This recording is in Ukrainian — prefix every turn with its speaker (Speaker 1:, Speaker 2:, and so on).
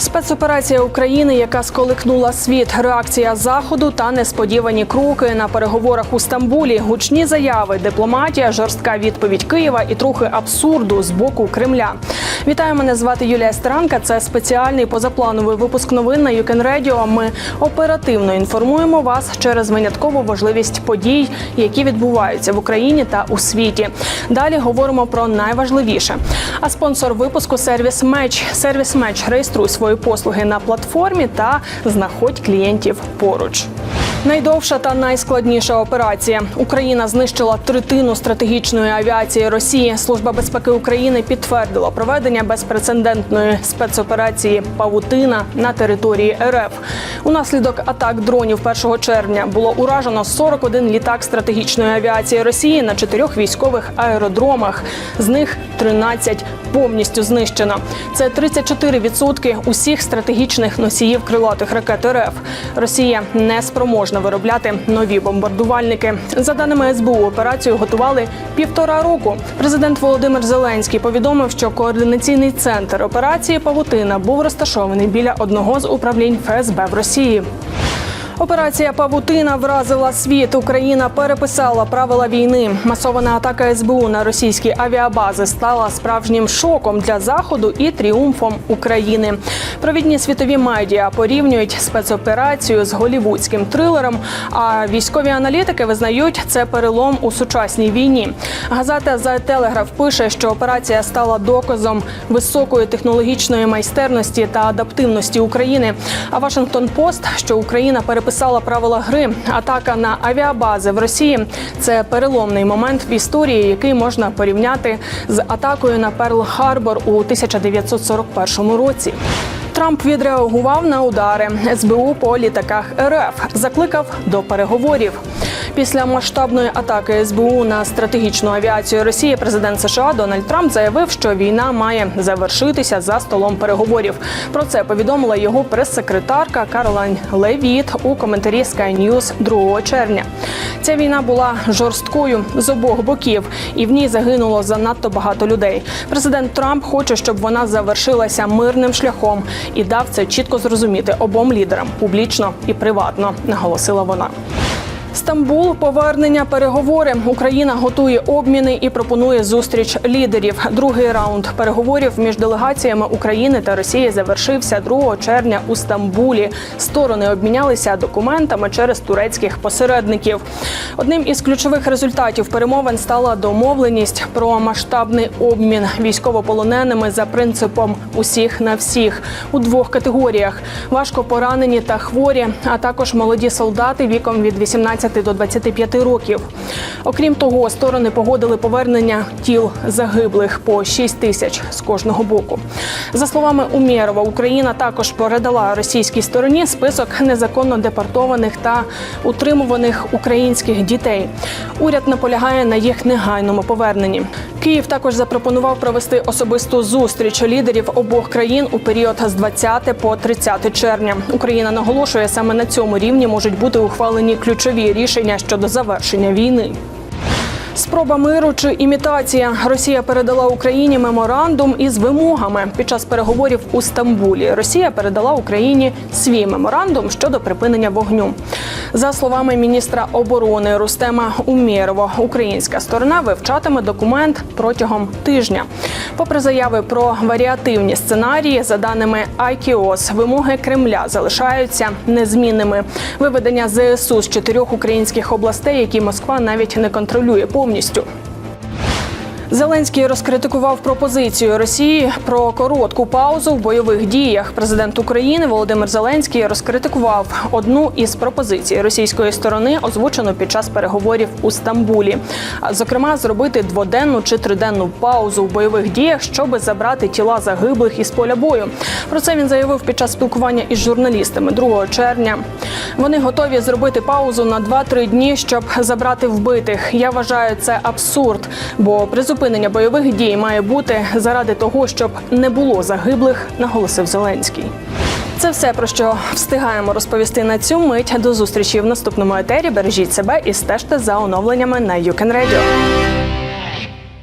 Speaker 1: Спецоперація України, яка сколихнула світ, реакція заходу та несподівані кроки на переговорах у Стамбулі, гучні заяви, дипломатія, жорстка відповідь Києва і трохи абсурду з боку Кремля. Вітаю, мене звати Юлія Старанка. Це спеціальний позаплановий випуск новин на Юкен Радіо. Ми оперативно інформуємо вас через виняткову важливість подій, які відбуваються в Україні та у світі. Далі говоримо про найважливіше. А спонсор випуску сервіс Меч. Сервіс Меч реєструй свої послуги на платформі та знаходь клієнтів поруч. Найдовша та найскладніша операція. Україна знищила третину стратегічної авіації Росії. Служба безпеки України підтвердила проведення безпрецедентної спецоперації Павутина на території РФ. Унаслідок атак дронів 1 червня було уражено 41 літак стратегічної авіації Росії на чотирьох військових аеродромах. З них 13 повністю знищено. Це 34% усіх стратегічних носіїв крилатих ракет РФ. Росія не спроможна виробляти нові бомбардувальники. За даними СБУ, операцію готували півтора року. Президент Володимир Зеленський повідомив, що координаційний центр операції Павутина був розташований біля одного з управлінь ФСБ в Росії. Операція Павутина вразила світ. Україна переписала правила війни. Масована атака СБУ на російські авіабази стала справжнім шоком для заходу і тріумфом України. Провідні світові медіа порівнюють спецоперацію з голівудським трилером. А військові аналітики визнають це перелом у сучасній війні. Газета The Telegraph пише, що операція стала доказом високої технологічної майстерності та адаптивності України. А Вашингтон Пост, що Україна переписала правила гри, атака на авіабази в Росії це переломний момент в історії, який можна порівняти з атакою на Перл Харбор у 1941 році. Трамп відреагував на удари СБУ по літаках РФ, закликав до переговорів. Після масштабної атаки СБУ на стратегічну авіацію Росії президент США Дональд Трамп заявив, що війна має завершитися за столом переговорів. Про це повідомила його прес-секретарка Каролайн Левіт у коментарі Sky News 2 червня. Ця війна була жорсткою з обох боків, і в ній загинуло занадто багато людей. Президент Трамп хоче, щоб вона завершилася мирним шляхом і дав це чітко зрозуміти обом лідерам публічно і приватно, наголосила вона. Стамбул, повернення, переговори. Україна готує обміни і пропонує зустріч лідерів. Другий раунд переговорів між делегаціями України та Росії завершився 2 червня у Стамбулі. Сторони обмінялися документами через турецьких посередників. Одним із ключових результатів перемовин стала домовленість про масштабний обмін військовополоненими за принципом усіх на всіх у двох категоріях: важко поранені та хворі, а також молоді солдати віком від 18 до 25 років. Окрім того, сторони погодили повернення тіл загиблих по 6 тисяч з кожного боку. За словами Умєрова, Україна також передала російській стороні список незаконно депортованих та утримуваних українських дітей. Уряд наполягає на їх негайному поверненні. Київ також запропонував провести особисту зустріч лідерів обох країн у період з 20 по 30 червня. Україна наголошує, саме на цьому рівні можуть бути ухвалені ключові рішення щодо завершення війни. Спроба миру чи імітація Росія передала Україні меморандум із вимогами під час переговорів у Стамбулі. Росія передала Україні свій меморандум щодо припинення вогню. За словами міністра оборони Рустема Умєрова, українська сторона вивчатиме документ протягом тижня. Попри заяви про варіативні сценарії, за даними IKOS, вимоги Кремля залишаються незмінними. Виведення ЗСУ з чотирьох українських областей, які Москва навіть не контролює повністю повністю. Зеленський розкритикував пропозицію Росії про коротку паузу в бойових діях. Президент України Володимир Зеленський розкритикував одну із пропозицій російської сторони, озвучену під час переговорів у Стамбулі. Зокрема, зробити дводенну чи триденну паузу в бойових діях, щоб забрати тіла загиблих із поля бою. Про це він заявив під час спілкування із журналістами 2 червня. Вони готові зробити паузу на 2-3 дні, щоб забрати вбитих. Я вважаю це абсурд, бо призупинення бойових дій має бути заради того, щоб не було загиблих, наголосив Зеленський. Це все про що встигаємо розповісти на цю мить. До зустрічі в наступному етері. Бережіть себе і стежте за оновленнями на YouCan Radio.